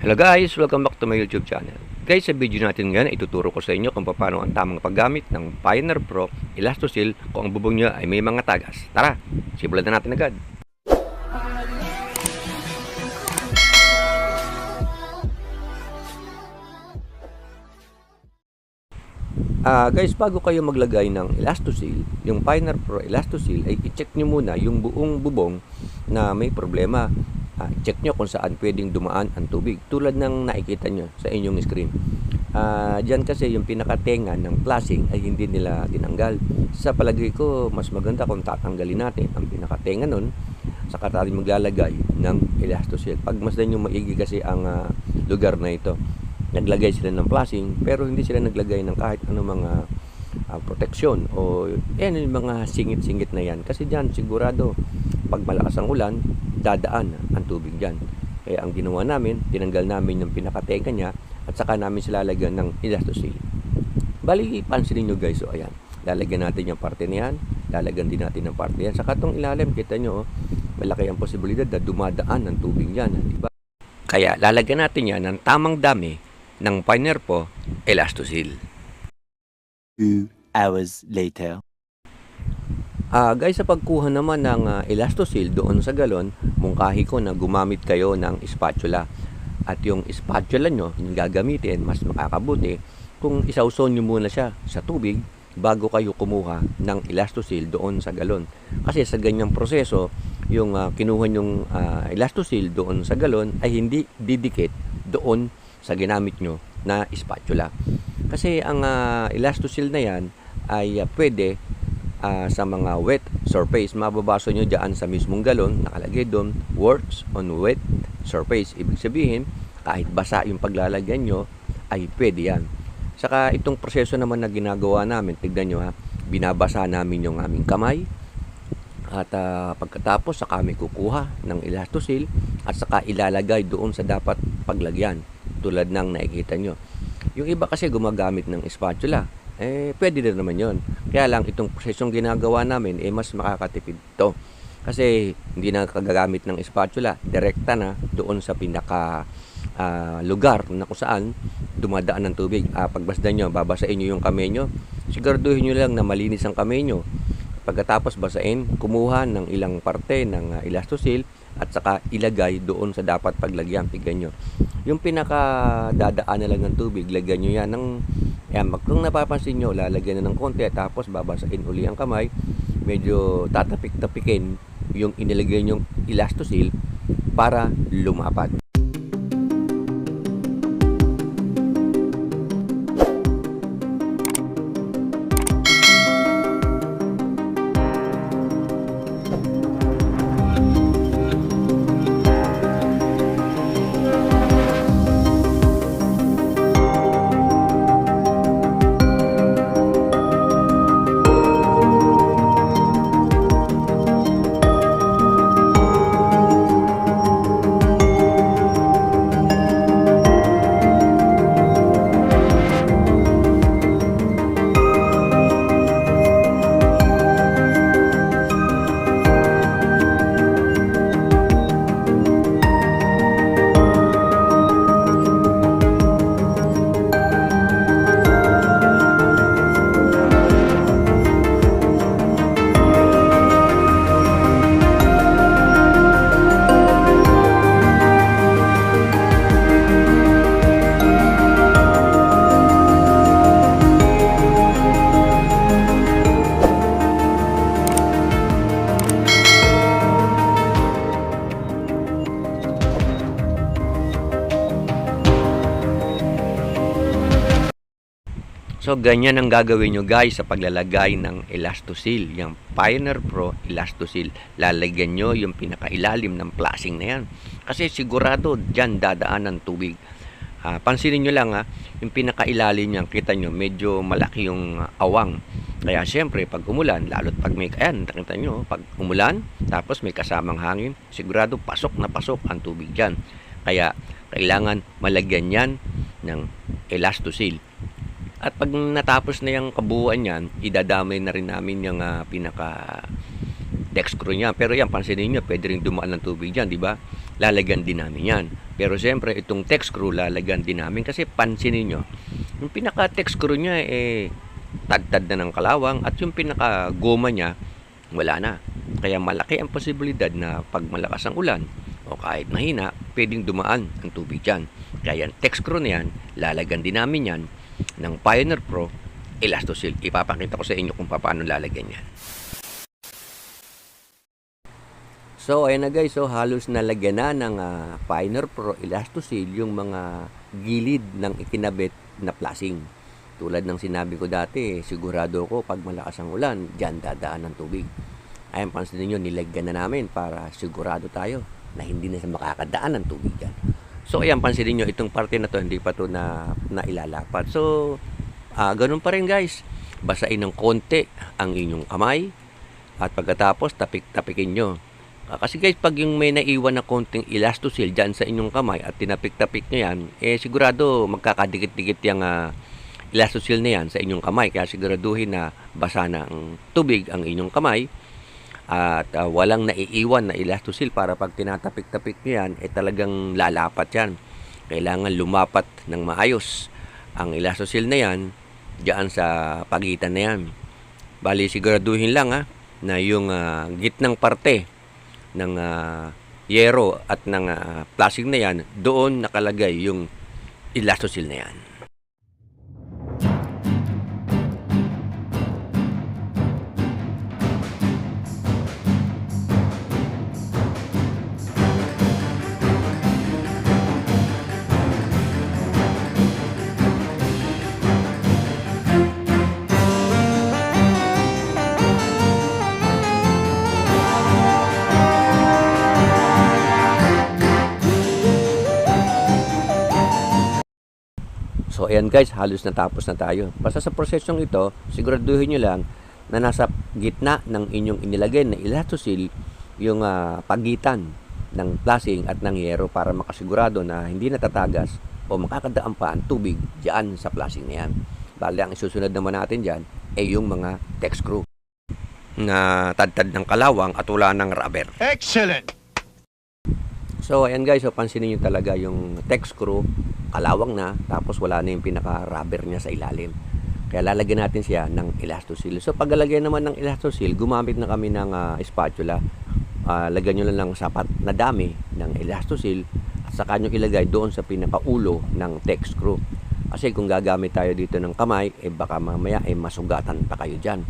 Hello guys! Welcome back to my YouTube channel. Guys, sa video natin ngayon, ituturo ko sa inyo kung paano ang tamang paggamit ng Pioneer Pro Elastosil kung ang bubong nyo ay may mga tagas. Tara, simulan na natin agad. Ah, guys, bago kayo maglagay ng Elastosil, yung Pioneer Pro Elastosil ay i-check nyo muna yung buong bubong na may problema. Ah, check nyo kung saan pwedeng dumaan ang tubig tulad ng nakikita nyo sa inyong screen. Ah, diyan kasi yung pinakatenga ng flashing ay hindi nila tinanggal. Sa palagay ko, mas maganda kung tatanggalin natin ang pinakatenga nun saka tayo maglalagay ng Elastosil. Pagmasdan nyo maigi kasi ang ah, lugar na ito naglagay sila ng flashing pero hindi sila naglagay ng kahit ano mga ah, proteksyon o yan yung mga singit-singit na yan kasi diyan sigurado pag malakas ang ulan dadaan ang tubig diyan kaya ang ginawa namin tinanggal namin yung pinakatenga niya at saka namin sila lalagyan ng elastosil bali pansinin nyo guys so ayan. Lalagyan natin yung parte na yan lalagyan din natin ng parte yan. Saka itong ilalim kita nyo oh, malaki ang posibilidad na dumadaan ang tubig yan di ba? Kaya lalagyan natin yan ng tamang dami ng Pioneer po Elastosil. Two hours later. Ah, guys, sa pagkuha naman ng ah, Elastosil doon sa galon, mungkahi ko na gumamit kayo ng spatula. At yung spatula nyo, yung gagamitin, mas makakabuti kung isauson nyo muna siya sa tubig bago kayo kumuha ng Elastosil doon sa galon. Kasi sa ganyang proseso, yung ah, kinuha nyong ah, Elastosil doon sa galon ay hindi didikit doon sa ginamit nyo na spatula. Kasi ang ah, Elastosil na yan ay ah, pwede ah, sa mga wet surface. Mababasa nyo dyan sa mismong galon, nakalagay doon, works on wet surface. Ibig sabihin, kahit basa yung paglalagyan nyo, ay pwede yan. Saka itong proseso naman na ginagawa namin, tignan nyo ha, binabasa namin yung aming kamay, at ah, pagkatapos saka kami kukuha ng elastosil at saka ilalagay doon sa dapat paglagyan tulad ng nakikita nyo. Yung iba kasi gumagamit ng spatula. Eh, pwede din naman yon. Kaya lang itong prosesong ginagawa namin, eh, mas makakatipid to. Kasi hindi na kagagamit ng spatula, direkta na doon sa pinaka ah, lugar na kung saan dumadaan ng tubig. Ah, pagbasdan nyo, babasain nyo yung kamay nyo. Siguraduhin nyo lang na malinis ang kamay nyo. Pagkatapos basain, kumuha ng ilang parte ng ah, elastosil at saka ilagay doon sa dapat paglagyan. Tignan nyo. Yung pinaka dadaan na lang ng tubig, lagyan nyo yan ng yan, mag- kung napapansin nyo, lalagyan na ng konti tapos babasain uli ang kamay. Medyo tatapik-tapikin yung inilagay nyong elastosil para lumapad. So, ganyan ang gagawin nyo guys sa paglalagay ng Elastosil, yung Pioneer Pro Elastosil. Lalagyan nyo yung pinakailalim ng flashing na yan. Kasi sigurado dyan dadaan ng tubig. Ah, pansinin nyo lang ha, yung pinakailalim niyan, kita nyo, medyo malaki yung ah, awang. Kaya syempre, pag umulan, lalo't pag may, ayan, nakita nyo, pag umulan, tapos may kasamang hangin, sigurado pasok na pasok ang tubig dyan. Kaya, kailangan malagyan yan ng Elastosil. At pag natapos na yung kabuuan yan, idadamay na rin namin yung ah, pinaka deck screw niya. Pero yan, pansinin niyo, pwede rin dumaan ng tubig dyan, di ba? lalagyan din namin yan. Pero siyempre, itong text screw, lalagyan din namin kasi pansinin nyo, yung pinaka-text screw niya, eh, tagtad na ng kalawang at yung pinaka-goma niya, wala na. Kaya malaki ang posibilidad na pag malakas ang ulan o kahit mahina, pwedeng dumaan ang tubig dyan. Kaya yung text screw na yan, lalagyan din namin yan ng Pioneer Pro Elastosil. Ipapakita ko sa inyo kung paano lalagyan yan. So, ayan na guys, so halos nalagyan na ng ah, Pioneer Pro Elastosil yung mga gilid ng ikinabit na plasing. Tulad ng sinabi ko dati, sigurado ko pag malakas ang ulan, dyan dadaan ng tubig. Ayan, pansin ninyo, nilagyan na namin para sigurado tayo na hindi na makakadaan ng tubig dyan. So, ayan, pansin ninyo, itong parte na to, hindi pa to na, na ilalapat. So, ah ganun pa rin guys. Basain ng konti ang inyong kamay at pagkatapos tapik-tapikin nyo. Ah, kasi guys, pag yung may naiwan na konting elastosil dyan sa inyong kamay at tinapik-tapik nyo yan, eh sigurado magkakadikit-dikit yung ah, elastosil na yan sa inyong kamay. Kaya siguraduhin na basa ang tubig ang inyong kamay at ah, walang naiiwan na elastosil para pag tinatapik-tapik nyo yan, eh talagang lalapat yan. Kailangan lumapat ng maayos ang elastosil na yan diyan sa pagitan na yan. Bali, siguraduhin lang ha, na yung ah, gitnang parte ng ah, yero at ng ah, plastic na yan, doon nakalagay yung elastosil na yan. So ayan guys, halos natapos na tayo. Basta sa prosesong ito, siguraduhin nyo lang na nasa gitna ng inyong inilagay na elastosil yung ah, pagitan ng plasing at ng yero para makasigurado na hindi natatagas o makakadaan pa ang tubig diyan sa plasing na yan. Bali, ang isusunod naman natin dyan ay yung mga tech screw na tadtad ng kalawang at wala ng rubber. Excellent. So, ayan guys, so pansinin nyo talaga yung tech screw, kalawang na, tapos wala na yung pinaka-rubber niya sa ilalim. Kaya lalagyan natin siya ng elastosil. So, paglalagay naman ng elastosil, gumamit na kami ng ah, spatula. Ah, lagyan nyo lang ng sapat na dami ng elastosil at saka nyo ilagay doon sa pinakaulo ng tech screw. Kasi kung gagamit tayo dito ng kamay, eh baka mamaya eh masugatan pa kayo dyan.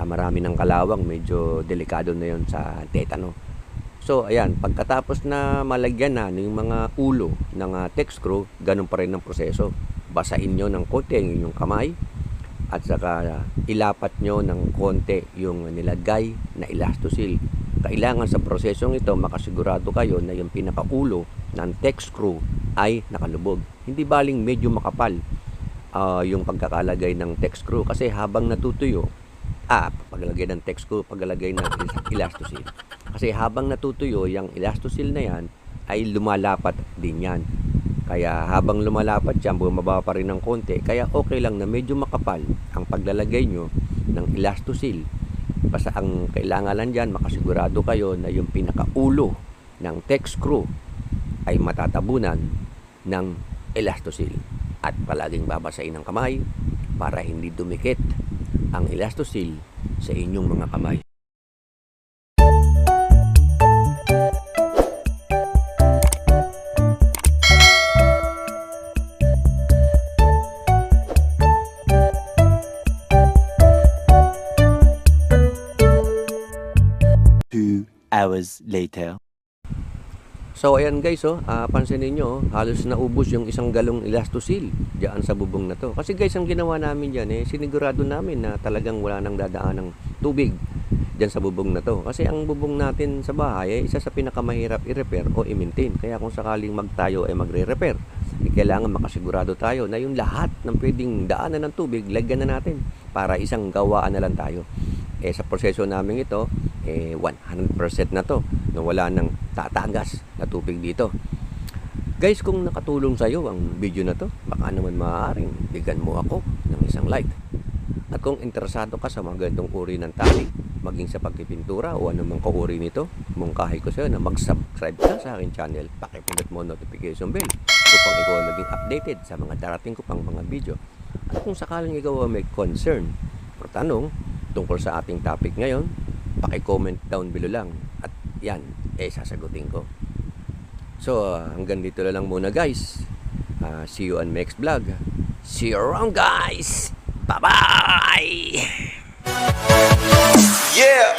Ah, marami ng kalawang, medyo delikado na yon sa tetano. So, ayan, pagkatapos na malagyan na ng mga ulo ng uh, tech screw, ganun pa rin ang proseso. Basain nyo ng konti ang inyong kamay at saka ah, ilapat nyo ng konti yung nilagay na elastosil. Kailangan sa prosesong ito makasigurado kayo na yung pinakaulo ng tech screw ay nakalubog. Hindi baling medyo makapal ah, yung pagkakalagay ng tech screw kasi habang natutuyo, ah, paglagay ng tech screw, paglagay ng elastosil. Kasi habang natutuyo, yung elastosil na yan ay lumalapat din yan. Kaya habang lumalapat yan, bumaba pa rin ng konti. Kaya okay lang na medyo makapal ang paglalagay nyo ng elastosil. Basta ang kailangan lang dyan, makasigurado kayo na yung pinakaulo ng tech screw ay matatabunan ng elastosil. At palaging babasain ng kamay para hindi dumikit ang elastosil sa inyong mga kamay. Hours later. So ayan guys, oh, ah, pansinin nyo, oh, halos naubos yung isang galong elastosil diyan sa bubong na to. Kasi guys, ang ginawa namin diyan eh, sinigurado namin na talagang wala nang dadaan ng tubig diyan sa bubong na to. Kasi ang bubong natin sa bahay ay isa sa pinakamahirap i-repair o i-maintain. Kaya kung sakaling magtayo ay magre-repair, eh, kailangan makasigurado tayo na yung lahat ng pwedeng daanan ng tubig, lagyan na natin para isang gawaan na lang tayo. Eh sa proseso namin ito, eh 100% na to na wala nang tatagas na tubig dito. Guys, kung nakatulong sa iyo ang video na to, baka naman maaaring bigyan mo ako ng isang like. At kung interesado ka sa mga ganitong uri ng tali, maging sa pagpipintura o anumang kauri nito, mungkahi ko sa'yo na mag-subscribe ka sa aking channel. Pakipindot mo notification bell upang ikaw maging updated sa mga darating ko pang mga video. At kung sakaling ikaw ay may concern o tanong tungkol sa ating topic ngayon, paki-comment down below lang. At yan eh sasagutin ko. So uh, hanggang dito na lang muna guys. Uh, see you on next vlog. See you around guys. Bye bye yeah.